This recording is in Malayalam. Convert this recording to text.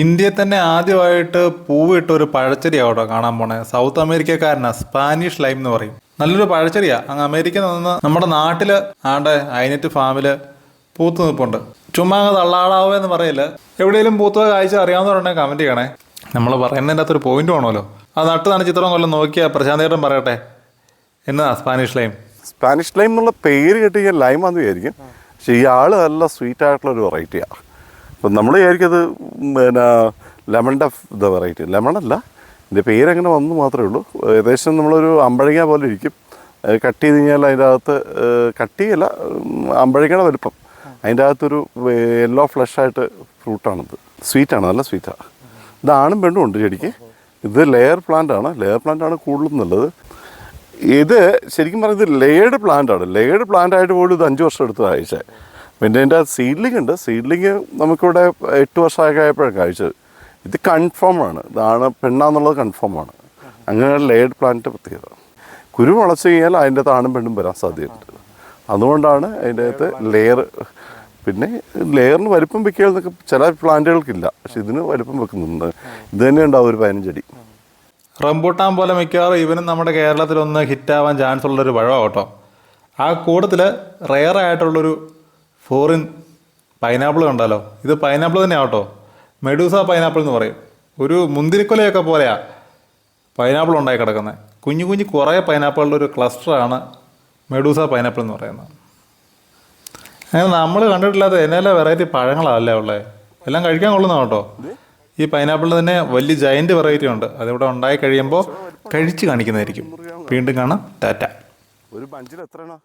ഇന്ത്യയിൽ തന്നെ ആദ്യമായിട്ട് പൂവിട്ട ഒരു പഴച്ചെടിയാണ് കേട്ടോ കാണാൻ പോണേ. സൗത്ത് അമേരിക്കക്കാരനാ സ്പാനിഷ് ലൈം എന്ന് പറയും. നല്ലൊരു പഴച്ചെടിയാ. അങ്ങ് അമേരിക്ക നിന്ന് നമ്മുടെ നാട്ടിൽ ആണ്ട് ഐനറ്റ് ഫാമിൽ പൂത്ത് നിൽപ്പുണ്ട്. ചുമ്മാ അങ്ങ് തള്ളാളാവോ എന്ന് പറയില്ല. എവിടെയെങ്കിലും പൂത്ത കാഴ്ച അറിയാവുന്നവരുണ്ടെങ്കിൽ കമന്റ് ചെയ്യണേ. നമ്മൾ പറയുന്നതിന്റെ അകത്തൊരു പോയിന്റ് ആണല്ലോ അത് നട്ട് നനച്ച് ചിത്രം കൊല്ലം നോക്കിയാൽ പ്രശാന്തേട്ടൻ പറയട്ടെ. എന്നാ സ്പാനിഷ് ലൈം? സ്പാനിഷ് ലൈം എന്നുള്ള പേര് കേട്ട് കഴിഞ്ഞാൽ ലൈം ആണെന്ന് വിചാരിക്കും. പക്ഷേ ഈ ആൾ നല്ല സ്വീറ്റ് ആയിട്ടുള്ള ഒരു വെറൈറ്റിയാണ് അപ്പം നമ്മൾ വിചാരിക്കും അത് പിന്നെ ലെമണിന്റെ ഇത് വെറൈറ്റി. ലെമണല്ല. ഇതിന്റെ പേരങ്ങനെ വന്നു മാത്രമേ ഉള്ളൂ. ഏകദേശം നമ്മളൊരു അമ്പഴങ്ങ പോലെ ഇരിക്കും. കട്ട് ചെയ്ത് കഴിഞ്ഞാൽ അതിന്റെ അകത്ത് കട്ട് ചെയ്യല്ല അമ്പഴങ്ങയുടെ വലുപ്പം. അതിന്റെ അകത്തൊരു യെല്ലോ ഫ്ലഷായിട്ട് ഫ്രൂട്ടാണിത്. സ്വീറ്റാണ് നല്ല സ്വീറ്റാണ് ഇത് ആണും പെണ്ണും ഉണ്ട് ചെടിക്ക് ഇത് ലെയർ പ്ലാന്റ് ആണ് ലെയർ പ്ലാന്റ് ആണ് കൂടുതലും നല്ലത് ഇത് ശരിക്കും പറയുന്നത് ലെയർഡ് പ്ലാന്റ് ആണ് ലേഡ് പ്ലാന്റ് ആയിട്ട് പോലും ഇത് അഞ്ച് വർഷം എടുത്ത് കാഴ്ച പിന്നെ ഇതിന്റെ സീഡ്ലിംഗ് ഉണ്ട്. സീഡ്ലിംഗ് നമുക്കിവിടെ എട്ട് വർഷമൊക്കെ ആയപ്പോഴാണ് കഴിച്ചത്. ഇത് കൺഫേം ആണ്. ഇതാണ് പെണ്ണാന്നുള്ളത് കൺഫേം ആണ്. അങ്ങനെ ലേഡ് പ്ലാന്റ് പ്രത്യേകത. കുരു മുളച്ച് കഴിഞ്ഞാൽ അതിന്റെ താണും പെണ്ണും വരാൻ സാധ്യതയുണ്ട്. അതുകൊണ്ടാണ് അതിന്റെ അകത്ത് ലെയർ പിന്നെ ലെയറിന് വലിപ്പം വെക്കുക എന്നൊക്കെ ചില പ്ലാന്റുകൾക്കില്ല പക്ഷെ ഇതിന് വലിപ്പം വെക്കുന്നുണ്ട്. ഇത് തന്നെ ഉണ്ടാവും ഒരു പതിനഞ്ചടി റംബൂട്ടാൻ പോലെ മിക്കവാറും ഇവനും നമ്മുടെ കേരളത്തിൽ കേരളത്തിലൊന്ന് ഹിറ്റാവാൻ ചാൻസ് ഉള്ളൊരു പഴമാണ് കേട്ടോ. ആ കൂട്ടത്തിൽ റെയർ ആയിട്ടുള്ളൊരു ഫോറിൻ പൈനാപ്പിൾ കണ്ടാലോ? ഇത് പൈനാപ്പിൾ തന്നെയാണ് കേട്ടോ. മെഡൂസ പൈനാപ്പിൾ എന്ന് പറയും. ഒരു മുന്തിരിക്കൊലയൊക്കെ പോലെയാ പൈനാപ്പിൾ ഉണ്ടായി കിടക്കുന്നത് കുഞ്ഞു കുഞ്ഞു കുറേ പൈനാപ്പിളുടെ ഒരു ക്ലസ്റ്ററാണ് മെഡൂസ പൈനാപ്പിൾ എന്ന് പറയുന്നത്. അങ്ങനെ നമ്മൾ കണ്ടിട്ടില്ലാത്ത എന്നല്ല വെറൈറ്റി പഴങ്ങളല്ലേ ഉള്ളത് എല്ലാം കഴിക്കാൻ കൊള്ളുന്ന കേട്ടോ. ഈ പൈനാപ്പിളിന് തന്നെ വലിയ ജയന്റ് വെറൈറ്റി ഉണ്ട്. അതിവിടെ ഉണ്ടായി കഴിയുമ്പോൾ കഴിച്ച് കാണിക്കുന്നതായിരിക്കും. വീണ്ടും കാണാം. ടാറ്റ. ഒരു ബഞ്ചിൽ എത്രയാണ്